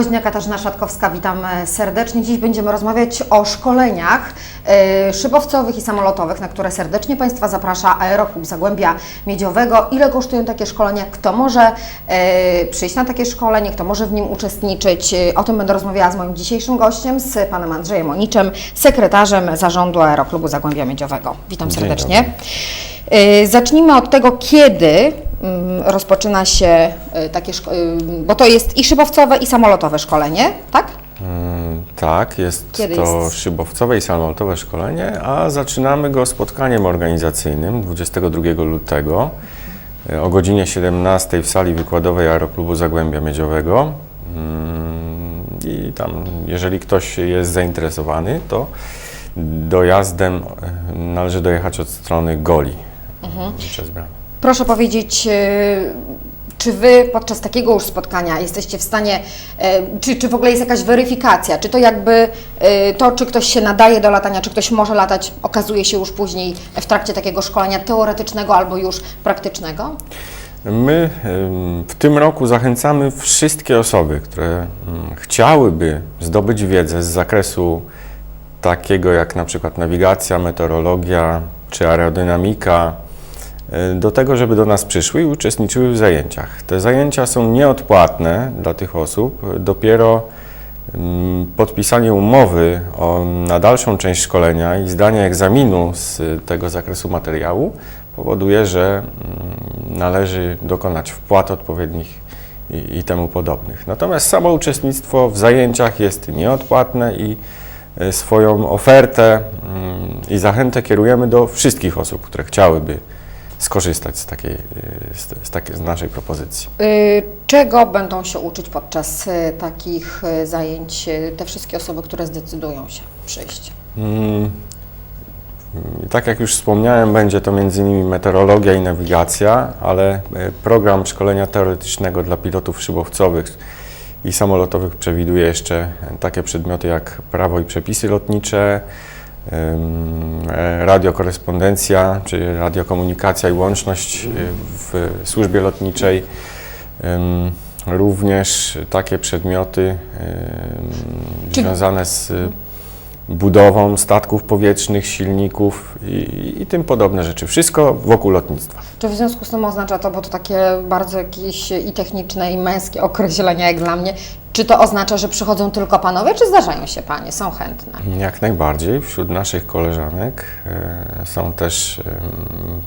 Gość dnia Katarzyna Szatkowska, witam e, serdecznie. Dziś będziemy rozmawiać o szkoleniach e, szybowcowych i samolotowych, na które serdecznie Państwa zaprasza Aeroklub Zagłębia Miedziowego. Ile kosztują takie szkolenia? Kto może e, przyjść na takie szkolenie? Kto może w nim uczestniczyć? O tym będę rozmawiała z moim dzisiejszym gościem, z Panem Andrzejem Oniczem, sekretarzem Zarządu Aeroklubu Zagłębia Miedziowego. Witam serdecznie. Zacznijmy od tego, kiedy rozpoczyna się e, takie szkolenie, bo to jest i szybowcowe, i samolotowe szkolenie, tak? Mm, Tak, jest Kiedy to jest? szybowcowe i samolotowe szkolenie, a zaczynamy go spotkaniem organizacyjnym 22 lutego e, o godzinie 17 w sali wykładowej Aeroklubu Zagłębia Miedziowego. Mm, I tam, jeżeli ktoś jest zainteresowany, to dojazdem należy dojechać od strony Goli Mhm. przez bramę. Proszę powiedzieć, e, czy Wy podczas takiego już spotkania jesteście w stanie, e, czy, czy w ogóle jest jakaś weryfikacja, czy to jakby e, to, czy ktoś się nadaje do latania, czy ktoś może latać, okazuje się już później w trakcie takiego szkolenia teoretycznego albo już praktycznego? My w tym roku zachęcamy wszystkie osoby, które ym, chciałyby zdobyć wiedzę z zakresu takiego jak na przykład nawigacja, meteorologia czy aerodynamika, do tego, żeby do nas przyszły i uczestniczyły w zajęciach. Te zajęcia są nieodpłatne dla tych osób. Dopiero ym, podpisanie umowy o, na dalszą część szkolenia i zdanie egzaminu z tego zakresu materiału powoduje, że mm, należy dokonać wpłat odpowiednich i, i temu podobnych. Natomiast samo uczestnictwo w zajęciach jest nieodpłatne i e, swoją ofertę mm, i zachętę kierujemy do wszystkich osób, które chciałyby skorzystać z, takiej, z, z, takiej, z naszej propozycji. Y, Czego będą się uczyć podczas y, takich y, zajęć te wszystkie osoby, które zdecydują się przyjść? Mm, i Tak jak już wspomniałem, będzie to m.in. meteorologia i nawigacja, ale program szkolenia teoretycznego dla pilotów szybowcowych i samolotowych przewiduje jeszcze takie przedmioty jak prawo i przepisy lotnicze, radiokorespondencja, czy radiokomunikacja i łączność e, w służbie lotniczej. Również takie przedmioty związane z budową statków powietrznych, silników i, i tym podobne rzeczy. Wszystko wokół lotnictwa. Czy w związku z tym oznacza to, bo to takie bardzo jakieś i techniczne, i męskie określenia jak dla mnie, czy to oznacza, że przychodzą tylko panowie, czy zdarzają się panie, są chętne? Jak najbardziej. Wśród naszych koleżanek e, są też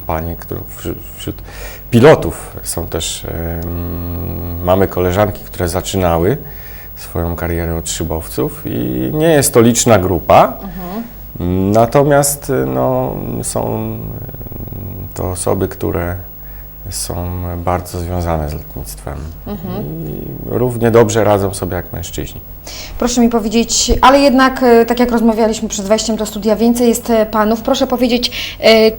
panie, które wśród, wśród pilotów są też, mamy koleżanki, które zaczynały swoją karierę od szybowców i nie jest to liczna grupa. Natomiast e, no, są to osoby, które są bardzo związane z lotnictwem i równie dobrze radzą sobie jak mężczyźni. Proszę mi powiedzieć, ale jednak, e, tak jak rozmawialiśmy przed wejściem do studia, więcej jest e, panów. Proszę powiedzieć, e,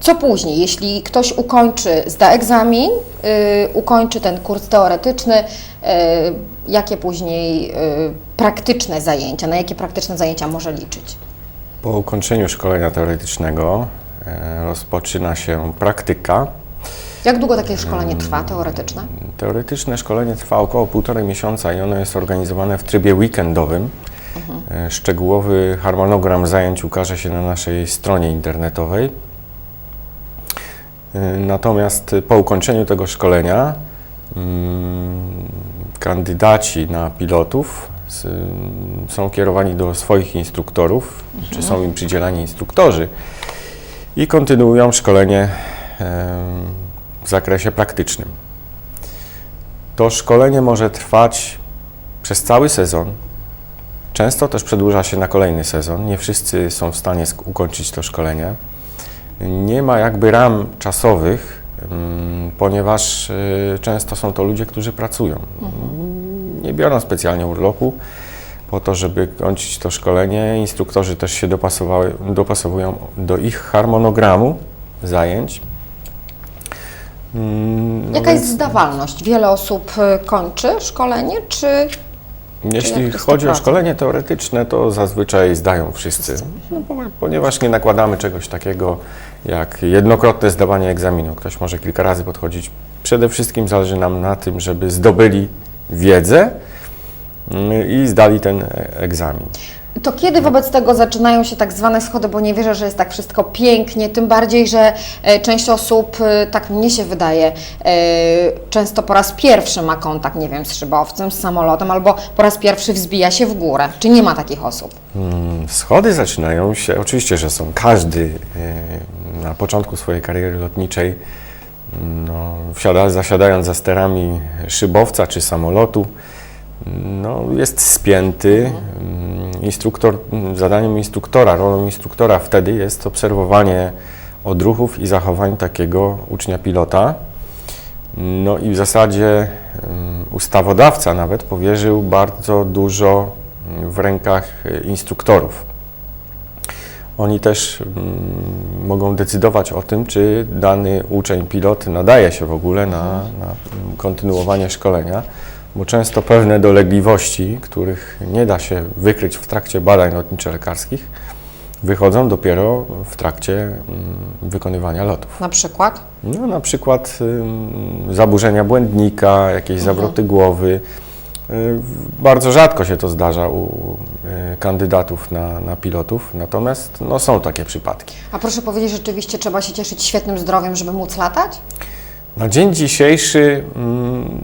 co później, jeśli ktoś ukończy, zda egzamin, ukończy ten kurs teoretyczny, jakie później praktyczne zajęcia, na jakie praktyczne zajęcia może liczyć? Po ukończeniu szkolenia teoretycznego rozpoczyna się praktyka. Jak długo takie szkolenie trwa, teoretyczne? Teoretyczne szkolenie trwa około półtorej miesiąca i ono jest organizowane w trybie weekendowym. E, Szczegółowy harmonogram zajęć ukaże się na naszej stronie internetowej. E, Natomiast po ukończeniu tego szkolenia mm, kandydaci na pilotów są kierowani do swoich instruktorów, czy są im przydzielani instruktorzy i kontynuują szkolenie w zakresie praktycznym. To szkolenie może trwać przez cały sezon. Często też przedłuża się na kolejny sezon. Nie wszyscy są w stanie ukończyć to szkolenie. Nie ma jakby ram czasowych, ym, ponieważ y, często są to ludzie, którzy pracują. Nie biorą specjalnie urlopu po to, żeby kończyć to szkolenie. Instruktorzy też się dopasowują do ich harmonogramu zajęć. No Jaka więc- jest zdawalność? Wiele osób e, kończy szkolenie, czy Jeśli chodzi o 100%? szkolenie teoretyczne, to zazwyczaj zdają wszyscy, no, ponieważ nie nakładamy czegoś takiego jak jednokrotne zdawanie egzaminu. Ktoś może kilka razy podchodzić. Przede wszystkim zależy nam na tym, żeby zdobyli wiedzę mm, i zdali ten e, egzamin. To kiedy wobec tego zaczynają się tak zwane schody, bo nie wierzę, że jest tak wszystko pięknie, tym bardziej, że e, część osób, e, tak mnie się wydaje, e, często po raz pierwszy ma kontakt, nie wiem, z szybowcem, z samolotem, albo po raz pierwszy wzbija się w górę. Czy nie ma takich osób? Mm, Schody zaczynają się, oczywiście, że są. Każdy na początku swojej kariery lotniczej, no, wsiada, zasiadając za sterami szybowca czy samolotu, no, jest spięty. Mm, Instruktor, zadaniem instruktora, rolą instruktora wtedy jest obserwowanie odruchów i zachowań takiego ucznia pilota. No i w zasadzie mm, ustawodawca nawet powierzył bardzo dużo mm, w rękach e, instruktorów. Oni też mogą decydować o tym, czy dany uczeń pilot nadaje się w ogóle na, na kontynuowanie szkolenia, bo często pewne dolegliwości, których nie da się wykryć w trakcie badań lotniczo-lekarskich, wychodzą dopiero w trakcie mm, wykonywania lotów. Na przykład? No, na przykład ym, zaburzenia błędnika, jakieś zawroty głowy. Y, Bardzo rzadko się to zdarza u y, kandydatów na, na pilotów, natomiast no, są takie przypadki. A proszę powiedzieć, rzeczywiście trzeba się cieszyć świetnym zdrowiem, żeby móc latać? Na dzień dzisiejszy, mm,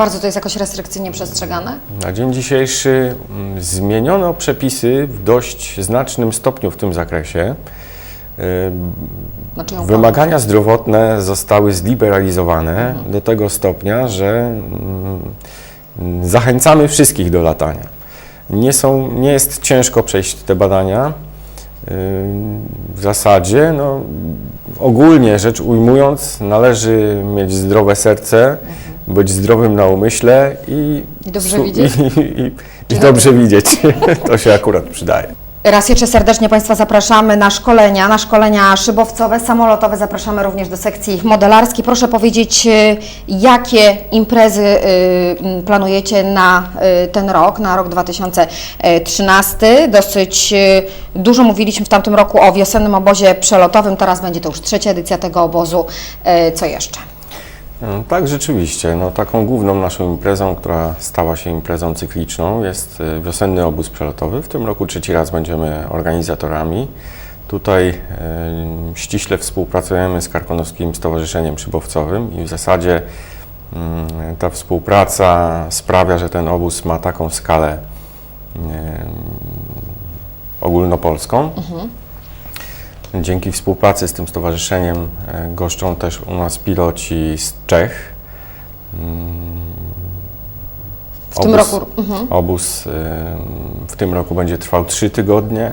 Bardzo to jest jakoś restrykcyjnie przestrzegane? na dzień dzisiejszy mm, zmieniono przepisy w dość znacznym stopniu w tym zakresie. Znaczy Wymagania zdrowotne zostały zliberalizowane do tego stopnia, że mm, zachęcamy wszystkich do latania. Nie, są, nie jest ciężko przejść te badania. W zasadzie, no, ogólnie rzecz ujmując, należy mieć zdrowe serce, być zdrowym na umyśle i, I dobrze su- widzieć? I, i, i dobrze widzieć. To się akurat przydaje. Raz jeszcze serdecznie Państwa zapraszamy na szkolenia, na szkolenia szybowcowe, samolotowe. Zapraszamy również do sekcji modelarskiej. Proszę powiedzieć, y, jakie imprezy y, m, planujecie na y, ten rok, na rok 2013. Dosyć y, dużo mówiliśmy w tamtym roku o wiosennym obozie przelotowym, teraz będzie to już trzecia edycja tego obozu. Y, Co jeszcze? Mm, Tak, rzeczywiście. No, taką główną naszą imprezą, która stała się imprezą cykliczną, jest y, wiosenny obóz przelotowy. W tym roku trzeci raz będziemy organizatorami. Tutaj y, ściśle współpracujemy z Karkonoskim Stowarzyszeniem Szybowcowym i w zasadzie mm, ta współpraca sprawia, że ten obóz ma taką skalę y, ogólnopolską. Dzięki współpracy z tym stowarzyszeniem e, goszczą też u nas piloci z Czech. W tym obóz- roku. Mhm. Obóz ym, w tym roku będzie trwał 3 tygodnie.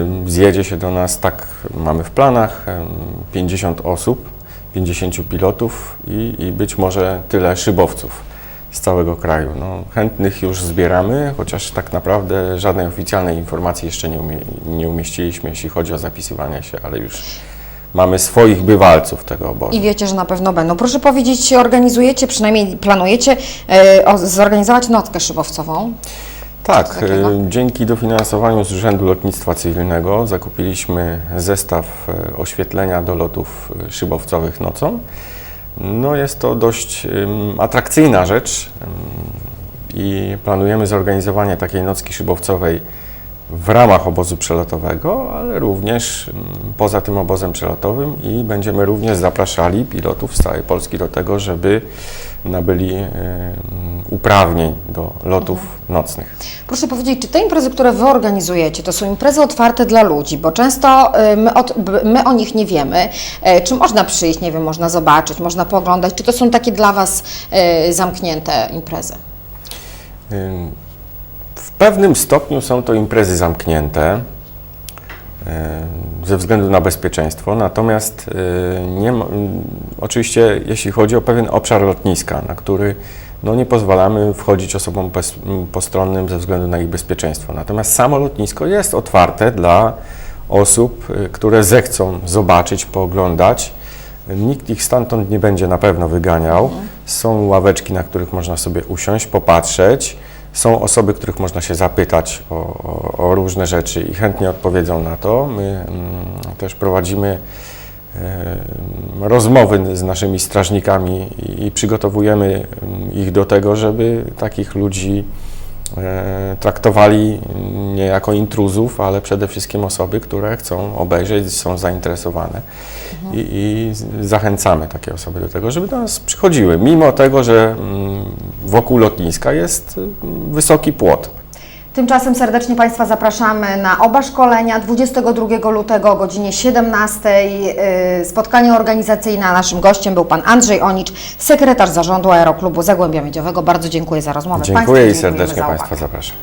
Ym, Zjedzie się do nas, tak mamy w planach, ym, 50 osób, 50 pilotów i, i być może tyle szybowców z całego kraju. No, chętnych już zbieramy, chociaż tak naprawdę żadnej oficjalnej informacji jeszcze nie, umie, nie umieściliśmy, jeśli chodzi o zapisywanie się, ale już mamy swoich bywalców tego obozu. I wiecie, że na pewno będą. Proszę powiedzieć, organizujecie, przynajmniej planujecie e, zorganizować nockę szybowcową. Tak, y, dzięki dofinansowaniu z Urzędu Lotnictwa Cywilnego zakupiliśmy zestaw y, oświetlenia do lotów szybowcowych nocą. No jest to dość atrakcyjna rzecz i planujemy zorganizowanie takiej nocki szybowcowej w ramach obozu przelotowego, ale również poza tym obozem przelotowym i będziemy również zapraszali pilotów z całej Polski do tego, żeby nabyli ym, uprawnień do lotów nocnych. Proszę powiedzieć, czy te imprezy, które Wy organizujecie, to są imprezy otwarte dla ludzi? Bo często y, my, od, my o nich nie wiemy. E, Czy można przyjść, nie wiem, można zobaczyć, można pooglądać? Czy to są takie dla Was e, zamknięte imprezy? W pewnym stopniu są to imprezy zamknięte ze względu na bezpieczeństwo, natomiast y, nie ma, ym, oczywiście jeśli chodzi o pewien obszar lotniska, na który no, nie pozwalamy wchodzić osobom bez, postronnym ze względu na ich bezpieczeństwo. Natomiast samo lotnisko jest otwarte dla osób, y, które zechcą zobaczyć, pooglądać. Nikt ich stamtąd nie będzie na pewno wyganiał. Są ławeczki, na których można sobie usiąść, popatrzeć. Są osoby, których można się zapytać o, o, o różne rzeczy i chętnie odpowiedzą na to. My mm, też prowadzimy e, rozmowy z naszymi strażnikami i, i przygotowujemy mm, ich do tego, żeby takich ludzi e, traktowali nie jako intruzów, ale przede wszystkim osoby, które chcą obejrzeć, są zainteresowane. I, I z- zachęcamy takie osoby do tego, żeby do nas przychodziły, mimo tego, że mm, wokół lotniska jest mm, wysoki płot. Tymczasem serdecznie Państwa zapraszamy na oba szkolenia 22 lutego o godzinie 17. Yy, Spotkanie organizacyjne. Naszym gościem był Pan Andrzej Onicz, sekretarz zarządu Aeroklubu Zagłębia Miedziowego. Bardzo dziękuję za rozmowę. Dziękuję Państwu i serdecznie Państwa zapraszam.